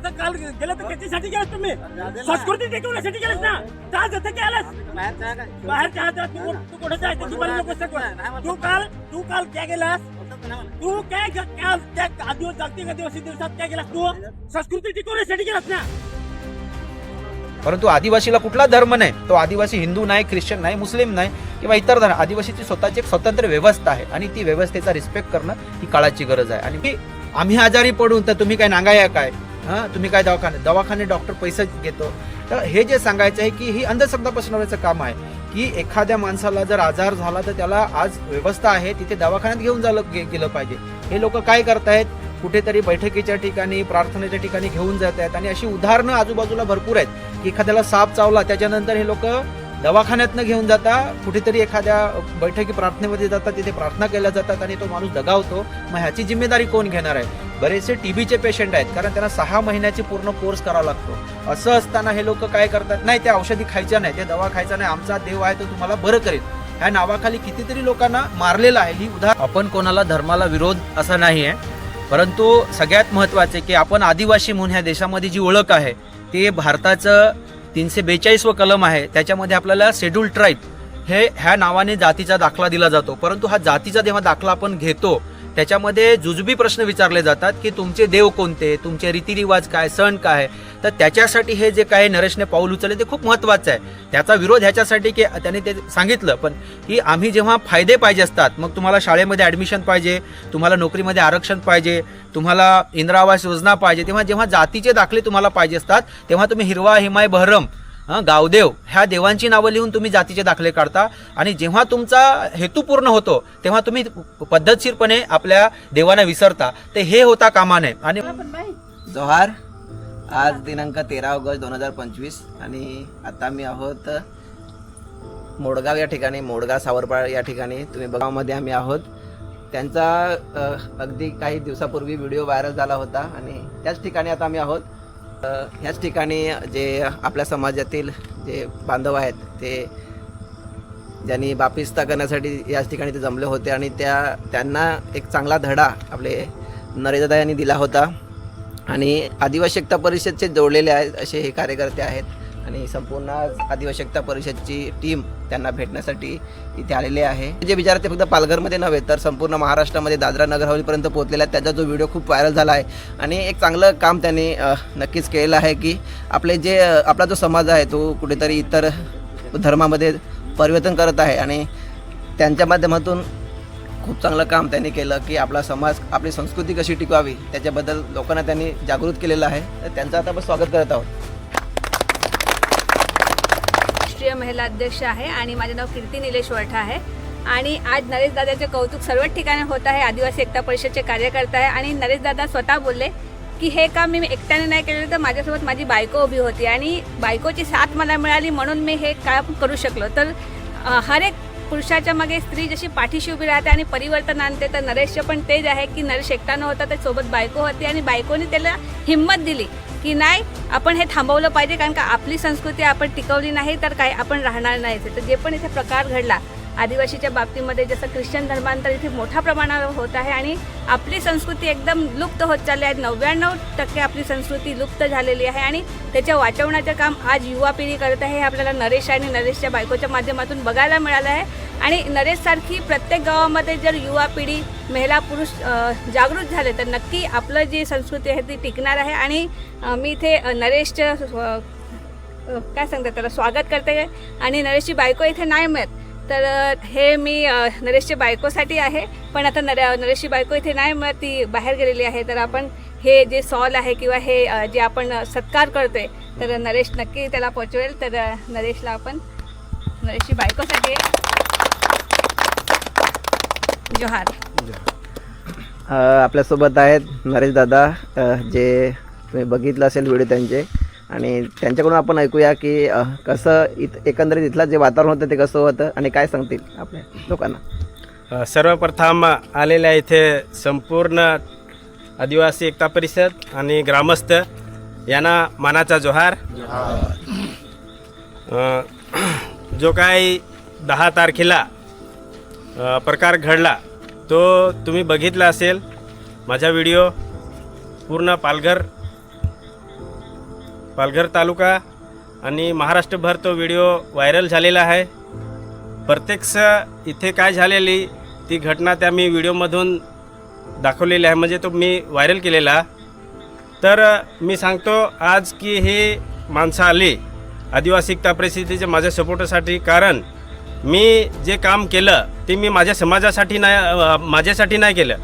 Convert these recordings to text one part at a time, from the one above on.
आता काल गेलं तर त्याच्यासाठी गेलास तुम्ही. संस्कृती टिकवण्यासाठी गेलास ना. का जसं केलंस बाहेर चहा तू तू कुठे जायचं? तुम्हाला मला नको सांगू. तू काल तू काल त्या गेलास. तू काय काल त्या आदिवासी जागतिक आदिवासी दिवसात काय गेलास तू? संस्कृती टिकवण्यासाठी गेलास ना. परंतु आदिवासीला कुठला धर्म नाही? तो आदिवासी हिंदू नाही ख्रिश्चन नाही मुस्लिम नाही किंवा इतर धर्म आदिवासीची स्वतःची एक स्वतंत्र व्यवस्था आहे आणि ती व्यवस्थेचा रिस्पेक्ट करणं ही काळाची गरज आहे. आणि आम्ही आजारी पडून तर तुम्ही काय नांगाया काय? हां तुम्ही काय दवाखाने दवाखाने डॉक्टर पैसे घेतो. तर हे जे सांगायचं आहे की ही अंधश्रद्धा पसरवण्याचं काम आहे. की एखाद्या माणसाला जर आजार झाला तर त्याला आज व्यवस्था आहे तिथे दवाखान्यात घेऊन जालं गे- गेलं पाहिजे. हे लोक काय करतायत? कुठेतरी बैठकीच्या ठिकाणी प्रार्थनेच्या ठिकाणी घेऊन जात आहेत आणि अशी उदाहरणं आजूबाजूला भरपूर आहेत. की एखाद्याला साप चावला त्याच्यानंतर हे लोक दवाखान्यातनं घेऊन जाता कुठेतरी एखाद्या बैठकी प्रार्थनेमध्ये जातात तिथे प्रार्थना केल्या जातात आणि तो माणूस दगावतो मग ह्याची जिम्मेदारी कोण घेणार आहे? बरेचसे टीबीचे पेशंट आहेत कारण त्यांना सहा महिन्याची पूर्ण कोर्स करावा लागतो. असं असताना हे लोक काय करतात? नाही त्या औषधी खायच्या नाही ते दवा खायचा नाही आमचा देव आहे तो तुम्हाला बरं करेल. ह्या नावाखाली कितीतरी लोकांना मारलेलं आहे ही उदाहरण आपण कोणाला धर्माला विरोध असा नाही आहे. परंतु सगळ्यात महत्त्वाचे की आपण आदिवासी म्हणून ह्या देशामध्ये जी ओळख आहे ते भारताचं तीनशे बेचाळीसवं कलम आहे. त्याच्यामध्ये आपल्याला शेड्यूल ट्राईब हे ह्या नावाने जातीचा दाखला दिला जातो. परंतु हा जातीचा जेव्हा दाखला आपण घेतो त्याच्यामध्ये जुजबी प्रश्न विचारले जातात की तुमचे देव कोणते? तुमचे रीतिरिवाज काय? सण काय? तर त्याच्यासाठी हे जे काय नरेशने पाऊल उचलले ते खूप महत्त्वाचं आहे. त्याचा विरोध ह्याच्यासाठी की त्याने ते सांगितलं पण की आम्ही जेव्हा फायदे पाहिजे असतात मग तुम्हाला शाळेमध्ये ॲडमिशन पाहिजे तुम्हाला नोकरीमध्ये आरक्षण पाहिजे तुम्हाला इंदिरा आवास योजना पाहिजे तेव्हा जेव्हा जातीचे दाखले तुम्हाला पाहिजे असतात तेव्हा तुम्ही हिरवा हिमाय बहरम गावदेव ह्या देवांची नावं लिहून तुम्ही जातीचे दाखले काढता आणि जेव्हा तुमचा हेतू पूर्ण होतो तेव्हा तुम्ही पद्धतशीरपणे आपल्या देवांना विसरता. ते हे होता कामा नये आणि जोहार आज दिनांक तेरा ऑगस्ट दोन हजार पंचवीस आणि आता मी आहोत मोडगाव या ठिकाणी मोडगाव सावरपाळ या ठिकाणी. तुम्ही बघावमध्ये आम्ही आहोत. त्यांचा अगदी काही दिवसापूर्वी व्हिडिओ व्हायरल झाला होता आणि त्याच ठिकाणी आता आम्ही आहोत. ह्याच ठिकाणी जे आपल्या समाजातील जे बांधव आहेत ते ज्यांनी बापिस्ता करण्यासाठी याच ठिकाणी ते जमले होते आणि त्या त्यांना एक चांगला धडा आपले नरेंद्रदा यांनी दिला होता. आणि आदिवासी एकता परिषदचे जोडलेले आहेत असे हे कार्यकर्ते आहेत. आणि संपूर्ण आज परिषदची टीम त्यांना भेटण्यासाठी इथे आलेले आहे. जे विचार ते फक्त पालघरमध्ये नव्हे तर संपूर्ण महाराष्ट्रामध्ये दादरा नगर हवेलीपर्यंत पोहोचलेला आहे त्याचा जो व्हिडिओ खूप व्हायरल झाला आहे. आणि एक चांगलं काम त्यांनी नक्कीच केलेलं आहे की आपले जे आपला जो समाज आहे तो कुठेतरी इतर धर्मामध्ये परिवर्तन करत आहे. आणि त्यांच्या माध्यमातून खूप चांगलं काम त्यांनी केलं की आपला समाज आपली संस्कृती कशी टिकवावी त्याच्याबद्दल लोकांना त्यांनी जागृत केलेलं आहे. तर त्यांचं आता आपण स्वागत करत आहोत. राष्ट्रीय महिला अध्यक्ष आहे आणि माझे नाव कीर्ती निलेश वरठा आहे. आणि आज नरेश दादाचे कौतुक सर्वच ठिकाणी होत आहे. आदिवासी एकता परिषदचे कार्यकर्ता आहे. आणि नरेश दादा स्वतः बोलले की हे काम मी एकट्याने नाही केलेलं? तर माझ्यासोबत माझी बायको उभी होती आणि बायकोची साथ मला मिळाली म्हणून मी हे काम करू शकलो. तर हर एक पुरुषाच्या मागे स्त्री जशी पाठीशी उभी राहते आणि परिवर्तन आणते तर नरेशचं पण तेच आहे की नरेश एकटा नव्हता तर सोबत बायको होती आणि बायकोने त्याला हिंमत दिली. की नाही आपण हे थांबवलं पाहिजे कारण का आपली संस्कृती आपण टिकवली नाही तर काय आपण राहणार नाही. तर जे पण इथे प्रकार घडला आदिवासीच्या बाबतीमध्ये जसं ख्रिश्चन धर्मांतर इथे मोठ्या प्रमाणावर होत आहे आणि आपली संस्कृती एकदम लुप्त होत चालली आहे. नव्याण्णव टक्के आपली संस्कृती लुप्त झालेली आहे आणि त्याच्या वाचवण्याचं काम आज युवा पिढी करत आहे. हे आपल्याला नरेश आणि नरेशच्या बायकोच्या माध्यमातून बघायला मिळालं आहे. आणि नरेशसारखी प्रत्येक गावामध्ये जर युवा पिढी महिला पुरुष जागृत झाले तर नक्की आपलं जी संस्कृती आहे ती टिकणार आहे. आणि मी इथे नरेशचं काय सांगतात त्याला? स्वागत करते. आणि नरेशची बायको इथे नाही मिळत. तर हे मी नरेशच्या बायकोसाठी आहे. पण आता नरे नरेशची बायको इथे नाही मग ती बाहेर गेलेली आहे. तर आपण हे जे सॉल आहे किंवा हे जे आपण सत्कार करतोय तर नरेश नक्की त्याला पोचवेल. तर नरेशला आपण नरेशची बायकोसाठी जोहार. आपल्यासोबत आहेत नरेश दादा. जे तुम्ही बघितलं असेल व्हिडिओ त्यांचे. आणि त्यांच्याकडून आपण ऐकूया की कसं इत एकंदरीत इथलं जे वातावरण होतं ते कसं होतं आणि काय सांगतील आपल्या लोकांना. सर्वप्रथम आलेल्या इथे संपूर्ण आदिवासी एकता परिषद आणि ग्रामस्थ. यांना मानाचा जोहार. जो काही दहा तारखेला प्रकार घडला तो तुम्ही बघितला असेल. माझा व्हिडिओ पूर्ण पालघर पालघर तालुका आणि महाराष्ट्रभर तो व्हिडिओ व्हायरल झालेला आहे. प्रत्यक्ष इथे काय झालेली ती घटना त्या मी व्हिडिओमधून दाखवलेली आहे. म्हणजे तो मी व्हायरल केलेला. तर मी सांगतो आज की हे माणसं आली आदिवासी एकता परिस्थितीच्या माझ्या सपोर्टसाठी. कारण मी जे काम केलं ते मी माझ्या समाजासाठी नाही माझ्यासाठी नाही केलं.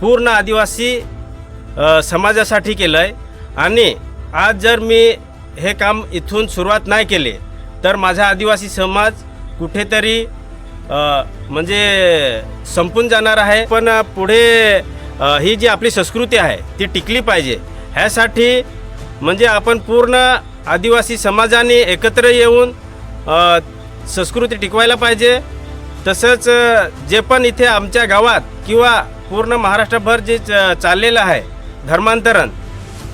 पूर्ण आदिवासी समाजासाठी केलं आहे आणि आज जर मी हे काम इथून सुरुवात नाही केले तर माझा आदिवासी समाज कुठेतरी म्हणजे संपून जाणार आहे. पण पुढे ही जी आपली संस्कृती आहे ती टिकली पाहिजे. ह्यासाठी म्हणजे आपण पूर्ण आदिवासी समाजाने एकत्र येऊन संस्कृती टिकवायला पाहिजे. तसंच जे पण इथे आमच्या गावात किंवा पूर्ण महाराष्ट्रभर जे च- चाललेलं आहे धर्मांतरण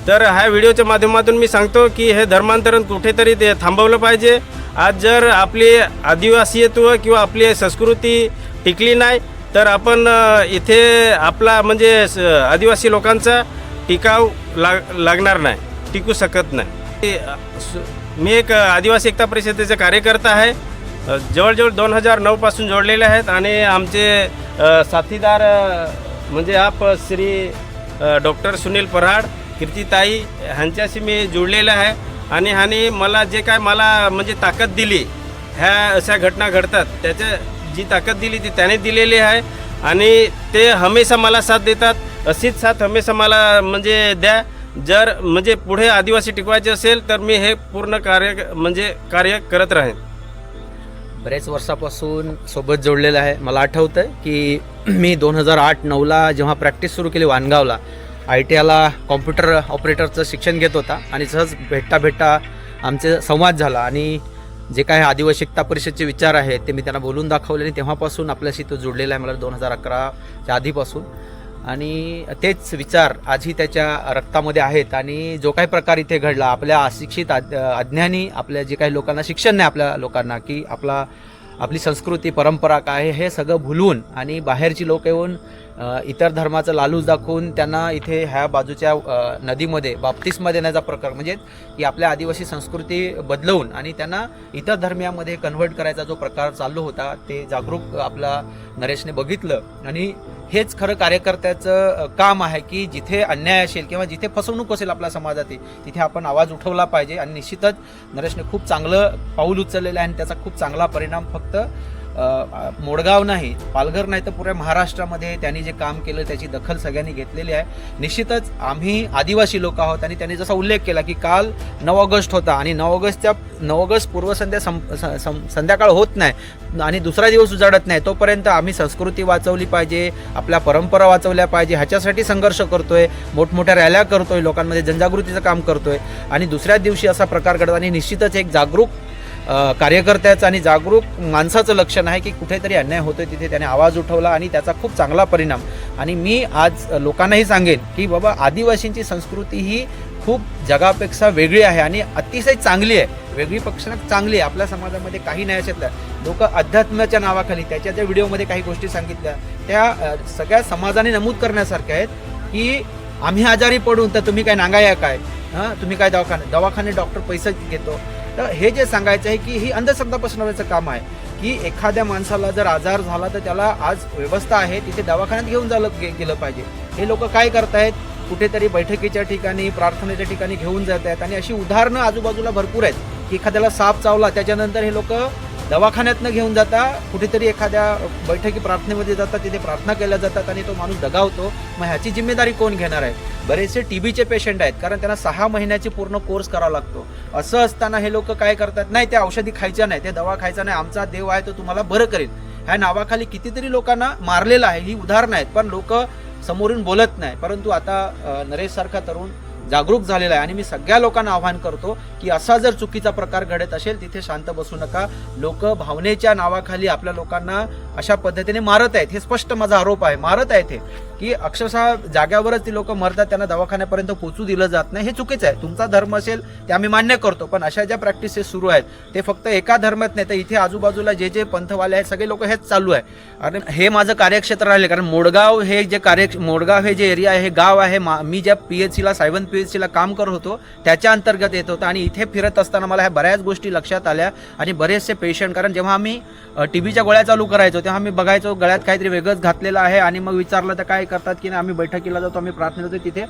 तर ह्या व्हिडिओच्या माध्यमातून मी सांगतो की हे धर्मांतरण कुठेतरी ते थांबवलं पाहिजे. आज जर आपली आदिवासीत्व किंवा आपली संस्कृती टिकली नाही तर आपण इथे आपला म्हणजे स- आदिवासी लोकांचा टिकाव लाग लागणार नाही टिकू शकत नाही. ते, स- मी एक आदिवासी एकता परिषदेचा कार्यकर्ता आहे. जवळजवळ दोन हजार नऊपासून जोडलेले आहेत आणि आमचे साथीदार म्हणजे आप श्री डॉक्टर सुनील पराड कीर्तिताई ह्यांच्याशी मी जुळलेलं आहे. आणि ह्याने मला जे काय मला म्हणजे ताकद दिली ह्या अशा घटना घडतात. त्याच्या जी ताकद दिली ती त्याने दिलेली आहे. आणि ते हमेशा मला साथ देतात. अशीच साथ हमेशा मला म्हणजे द्या. जर म्हणजे पुढे आदिवासी टिकवायचे असेल तर मी हे पूर्ण कार्य म्हणजे कार्य करत राहीन. बरेच वर्षापासून सोबत जोडलेलं आहे. मला आठवतं की मी दोन हजार आठ नऊला जेव्हा प्रॅक्टिस सुरू केली वानगावला आय टी आयला कॉम्प्युटर ऑपरेटरचं शिक्षण घेत होता आणि सहज भेटता भेटता आमचे संवाद झाला आणि जे काय आदिवासिकता परिषदचे विचार आहेत ते मी त्यांना बोलून दाखवले आणि तेव्हापासून आपल्याशी तो जुडलेला आहे मला दोन हजार अकराच्या आधीपासून. आणि तेच विचार आजही त्याच्या रक्तामध्ये आहेत आणि जो काही प्रकार इथे घडला आपल्या अशिक्षित अज्ञानी आपल्या जे काही लोकांना शिक्षण नाही आपल्या लोकांना की आपला आपली संस्कृती परंपरा काय आहे हे सगळं भुलवून आणि बाहेरची लोक येऊन इतर धर्माचं लालूच दाखवून त्यांना इथे ह्या बाजूच्या नदीमध्ये बाप्तिस्मा देण्याचा प्रकार म्हणजे की आपल्या आदिवासी संस्कृती बदलवून आणि त्यांना इतर धर्मियामध्ये कन्व्हर्ट करायचा जो प्रकार चालू होता ते जागरूक आपला नरेशने बघितलं. आणि हेच खरं कार्यकर्त्याचं काम आहे की जिथे अन्याय असेल किंवा जिथे फसवणूक असेल आपल्या समाजातील तिथे आपण आवाज उठवला पाहिजे आणि निश्चितच नरेशने खूप चांगलं पाऊल उचललेलं आहे आणि त्याचा खूप चांगला परिणाम फक्त मोडगाव नाही पालघर नाही तर पुऱ्या महाराष्ट्रामध्ये त्यांनी जे काम केलं त्याची दखल सगळ्यांनी घेतलेली आहे. निश्चितच आम्ही आदिवासी लोक आहोत आणि त्यांनी जसा उल्लेख केला की काल नऊ ऑगस्ट होता आणि नऊ ऑगस्टच्या नऊ ऑगस्ट पूर्वसंध्या सं सं- संध्याकाळ होत नाही आणि दुसरा दिवस उजाडत नाही तोपर्यंत आम्ही संस्कृती वाचवली पाहिजे आपल्या परंपरा वाचवल्या पाहिजे ह्याच्यासाठी संघर्ष करतोय मोठमोठ्या रॅल्या करतोय लोकांमध्ये जनजागृतीचं काम करतोय आणि दुसऱ्या दिवशी असा प्रकार घडत आणि निश्चितच एक जागरूक कार्यकर्त्याचं आणि जागरूक माणसाचं लक्षण आहे की कुठेतरी अन्याय होतोय तिथे त्याने आवाज उठवला आणि त्याचा खूप चांगला परिणाम. आणि मी आज लोकांनाही सांगेन की बाबा आदिवासींची संस्कृती ही खूप जगापेक्षा वेगळी आहे आणि अतिशय चांगली आहे. वेगळी पक्षानं चांगली आहे. आपल्या समाजामध्ये काही नाही अशातल्या लोक अध्यात्माच्या नावाखाली त्याच्या ज्या व्हिडिओमध्ये काही गोष्टी सांगितल्या. त्या सगळ्या समाजाने नमूद करण्यासारख्या आहेत की आम्ही आजारी पडून तर तुम्ही काय नांगाया काय? हां? तुम्ही काय दवाखाने दवाखाने डॉक्टर पैसे घेतो? तर हे जे सांगायचं आहे की ही अंधश्रद्धा पसरवण्याचं काम आहे. की एखाद्या माणसाला जर आजार झाला तर त्याला आज व्यवस्था आहे तिथे दवाखान्यात घेऊन जालं गे- गेलं पाहिजे. हे लोक काय करतायत? कुठेतरी बैठकीच्या ठिकाणी प्रार्थनेच्या ठिकाणी घेऊन जात आहेत आणि अशी उदाहरणं आजूबाजूला भरपूर आहेत. की एखाद्याला साप चावला त्याच्यानंतर हे लोक दवाखान्यातनं घेऊन जाता कुठेतरी एखाद्या बैठकी प्रार्थनेमध्ये जातात तिथे प्रार्थना केल्या जातात आणि तो माणूस दगावतो मग ह्याची जिम्मेदारी कोण घेणार आहे? बरेचसे टी बीचे पेशंट आहेत कारण त्यांना सहा महिन्याची पूर्ण कोर्स करावा लागतो. असं असताना हे लोक काय करतात? नाही त्या औषधी खायच्या नाही ते दवा खायचा नाही आमचा देव आहे तो तुम्हाला बरं करेल. ह्या नावाखाली कितीतरी लोकांना मारलेलं आहे ही उदाहरणं आहेत पण लोक समोरून बोलत नाही. परंतु आता नरेशसारखा नरेश सारखा तरुण जागरूक झालेला आहे. आणि मी सगळ्या लोकांना आवाहन करतो की असा जर चुकीचा प्रकार घडत असेल तिथे शांत बसू नका. लोक भावनेच्या नावाखाली आपल्या लोकांना अशा पद्धतीने मारत आहेत. हे स्पष्ट माझा आरोप आहे. मारत आहेत हे. की अक्षरशः जाग्यावरच ती लोक मरतात त्यांना दवाखान्यापर्यंत पोचू दिलं जात नाही. हे चुकीचं आहे. तुमचा धर्म असेल ते आम्ही मान्य करतो पण अशा ज्या प्रॅक्टिसेस सुरू आहेत ते फक्त एका धर्मात नाही तर इथे आजूबाजूला जे जे पंथवाले आहेत सगळे लोक हेच चालू आहे. आणि हे माझं कार्यक्षेत्र राहिले कारण मोडगाव हे जे कार्य मोडगाव हे जे एरिया आहे हे गाव आहे. मा- मी ज्या पी एच सीला सायवन पी एच सीला काम करत होतो त्याच्या अंतर्गत येत होतं. आणि इथे फिरत असताना मला ह्या बऱ्याच गोष्टी लक्षात आल्या. आणि बरेचसे पेशंट कारण जेव्हा आम्ही टी व्हीच्या गोळ्या चालू करायचो तेव्हा आम्ही बघायचो गळ्यात काहीतरी वेगळंच घातलेलं आहे. आणि मग विचारलं तर काय करतात की नाही आम्ही बैठकीला जातो आम्ही प्रार्थना करतो तिथे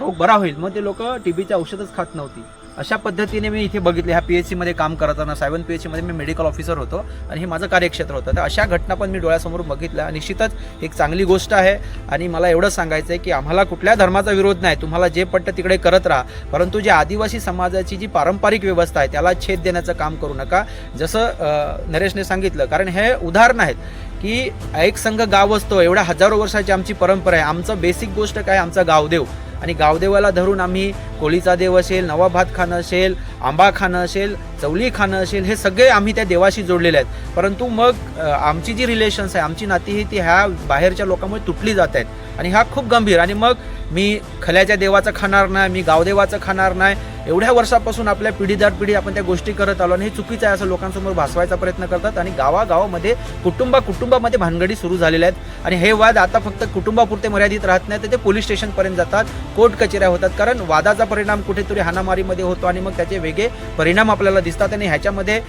रोग बरा होईल. मग ते लोक टी बीच्या औषधच खात नव्हती. अशा पद्धतीने मी इथे बघितले. ह्या पी एच सीमध्ये काम करताना सायवन पी एच सीमध्ये मी मेडिकल ऑफिसर होतो आणि हे माझं कार्यक्षेत्र होतं. तर अशा घटना पण मी डोळ्यासमोर बघितल्या. निश्चितच एक चांगली गोष्ट आहे. आणि मला एवढं सांगायचं आहे की आम्हाला कुठल्या धर्माचा विरोध नाही. तुम्हाला जे पटतं तिकडे करत राहा. परंतु जे आदिवासी समाजाची जी पारंपरिक व्यवस्था आहे त्याला छेद देण्याचं काम करू नका. जसं नरेशने सांगितलं कारण हे उदाहरण आहेत. की एक संघ गाव असतो एवढ्या हजारो वर्षाची आमची परंपरा आहे. आमचं बेसिक गोष्ट काय? आमचा गावदेव. आणि गावदेवाला धरून आम्ही कोळीचा देव असेल नवा भात खाणं असेल आंबा खाणं असेल चवली खाणं असेल हे सगळे आम्ही त्या देवाशी जोडलेले आहेत. परंतु मग आमची जी रिलेशन्स आहे आमची नाती ही ती ह्या बाहेरच्या लोकांमुळे तुटली जात आहेत. आणि हा खूप गंभीर. आणि मग मी खल्याच्या देवाचं खाणार नाही मी गावदेवाचं खाणार नाही. एवढ्या वर्षापासून आपल्या पिढी दर पिढी आपण त्या गोष्टी करत आलो आणि हे चुकीचं आहे असं लोकांसमोर भासवायचा प्रयत्न करतात आणि गावागावामध्ये कुटुंबा कुटुंबामध्ये भानगडी सुरू झालेल्या आहेत. आणि हे वाद आता फक्त कुटुंबापुरते मर्यादित राहत नाही तर ते पोलीस स्टेशनपर्यंत जातात कोर्ट कचेऱ्या होतात. कारण वादाचा परिणाम कुठेतरी हानामारीमध्ये होतो आणि मग त्याचे वेगळे परिणाम आपल्याला दिसतात आणि ह्याच्यामध्ये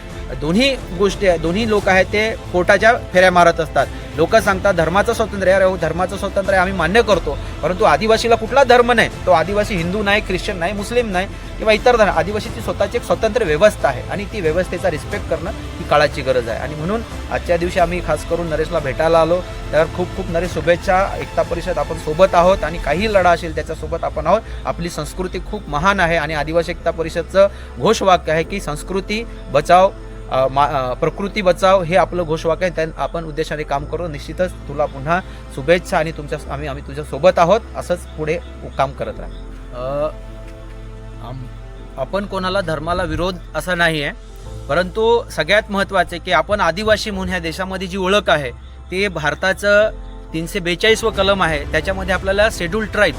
दोन्ही गोष्टी आहे दोन्ही लोक आहेत ते कोर्टाच्या फेऱ्या मारत असतात. लोक सांगतात धर्माचं स्वातंत्र्य आहे अरे हो, धर्माचं स्वातंत्र्य आम्ही मान्य करतो. परंतु आदिवासीला कुठला धर्म नाही? तो आदिवासी हिंदू नाही ख्रिश्चन नाही मुस्लिम नाही किंवा इतर धर्म आदिवासीची स्वतःची एक स्वतंत्र व्यवस्था आहे आणि ती व्यवस्थेचा रिस्पेक्ट करणं ही काळाची गरज आहे. आणि म्हणून आजच्या दिवशी आम्ही खास करून नरेशला भेटायला आलो. तर खूप खूप नरेश शुभेच्छा. एकता परिषद आपण सोबत आहोत आणि काही लढा असेल त्याच्यासोबत आपण आहोत. आपली संस्कृती खूप महान आहे आणि आदिवासी एकता परिषदचं घोषवाक्य आहे की संस्कृती बचाव मा प्रकृती बचाव हे आपलं घोषवाक्य आहे. त्या आपण उद्देशाने काम करू. निश्चितच तुला पुन्हा शुभेच्छा आणि तुमच्या आम्ही आम्ही तुझ्या सोबत आहोत. असंच पुढे काम करत राहा. आपण कोणाला धर्माला विरोध असा नाही आहे. परंतु सगळ्यात महत्त्वाचे की आपण आदिवासी म्हणून ह्या देशामध्ये जी ओळख आहे ते भारताचं तीनशे बेचाळीसवं कलम आहे. त्याच्यामध्ये आपल्याला शेड्यूल ट्राईब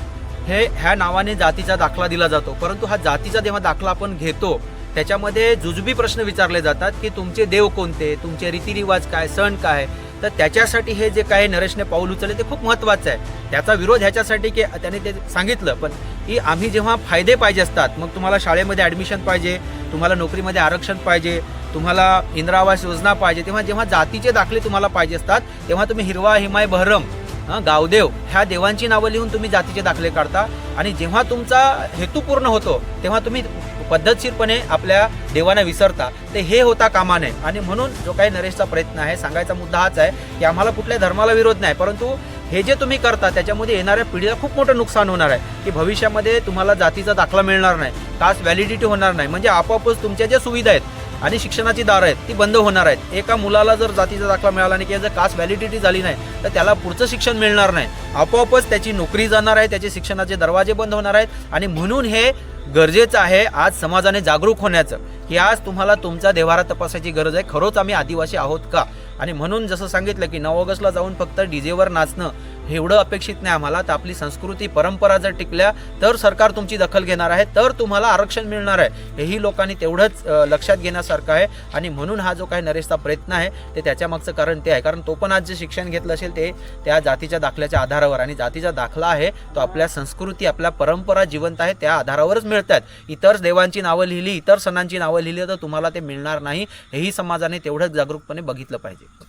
हे ह्या नावाने जातीचा दाखला दिला जातो. परंतु हा जातीचा जेव्हा दाखला आपण घेतो त्याच्यामध्ये जुजबी प्रश्न विचारले जातात की तुमचे देव कोणते? तुमचे रीतिरिवाज काय? सण काय? तर त्याच्यासाठी हे जे काय नरेशने पाऊल उचलले ते खूप महत्त्वाचं आहे. त्याचा विरोध ह्याच्यासाठी की त्याने ते सांगितलं पण की आम्ही जेव्हा फायदे पाहिजे असतात मग तुम्हाला शाळेमध्ये ॲडमिशन पाहिजे तुम्हाला नोकरीमध्ये आरक्षण पाहिजे तुम्हाला इंदिरा आवास योजना पाहिजे तेव्हा जेव्हा जातीचे दाखले तुम्हाला पाहिजे असतात तेव्हा तुम्ही हिरवा हिमाय बहरम गावदेव ह्या देवांची नावं लिहून तुम्ही जातीचे दाखले काढता. आणि जेव्हा तुमचा हेतू पूर्ण होतो तेव्हा तुम्ही पद्धतशीरपणे आपल्या देवांना विसरता. ते हे होता कामा नये. आणि म्हणून जो काही नरेशचा प्रयत्न आहे सांगायचा मुद्दा हाच आहे की आम्हाला कुठल्या धर्माला विरोध नाही परंतु हे जे तुम्ही करता त्याच्यामध्ये येणाऱ्या पिढीला खूप मोठं नुकसान होणार आहे की भविष्यामध्ये तुम्हाला जातीचा दाखला मिळणार नाही कास्ट व्हॅलिडिटी होणार नाही. म्हणजे आपोआपच तुमच्या ज्या सुविधा आहेत आणि शिक्षणाची दारं आहेत ती बंद होणार आहेत. एका मुलाला जर जातीचा दाखला मिळाला नाही किंवा जर कास्ट व्हॅलिडिटी झाली नाही तर त्याला पुढचं शिक्षण मिळणार नाही. आपोआपच त्याची नोकरी जाणार आहे त्याचे शिक्षणाचे दरवाजे बंद होणार आहेत आणि म्हणून हे गरजेचं आहे आज समाजाने जागरूक होण्याचं की आज तुम्हाला तुमचा देवारा तपासायची गरज आहे. खरोच आम्ही आदिवासी आहोत का? आणि म्हणून जसं सांगितलं की नऊ ऑगस्टला जाऊन फक्त डीजेवर नाचणं एवढं अपेक्षित नाही आम्हाला. तर आपली संस्कृती परंपरा जर टिकल्या तर सरकार तुमची दखल घेणार आहे तर तुम्हाला आरक्षण मिळणार आहे. हेही लोकांनी तेवढंच लक्षात घेण्यासारखं आहे. आणि म्हणून हा जो काही नरेशचा प्रयत्न आहे ते त्याच्यामागचं कारण ते आहे. कारण तो पण आज जे शिक्षण घेतलं असेल ते त्या जातीच्या दाखल्याच्या आधारावर. आणि जातीचा दाखला आहे तो आपल्या संस्कृती आपल्या परंपरा जिवंत आहे त्या आधारावरच मिळतात. इतर देवांची नावं लिहिली इतर सणांची नावं लिहिली तर तुम्हाला ते मिळणार नाही. हेही समाजाने तेवढंच जागरूकपणे बघितलं पाहिजे.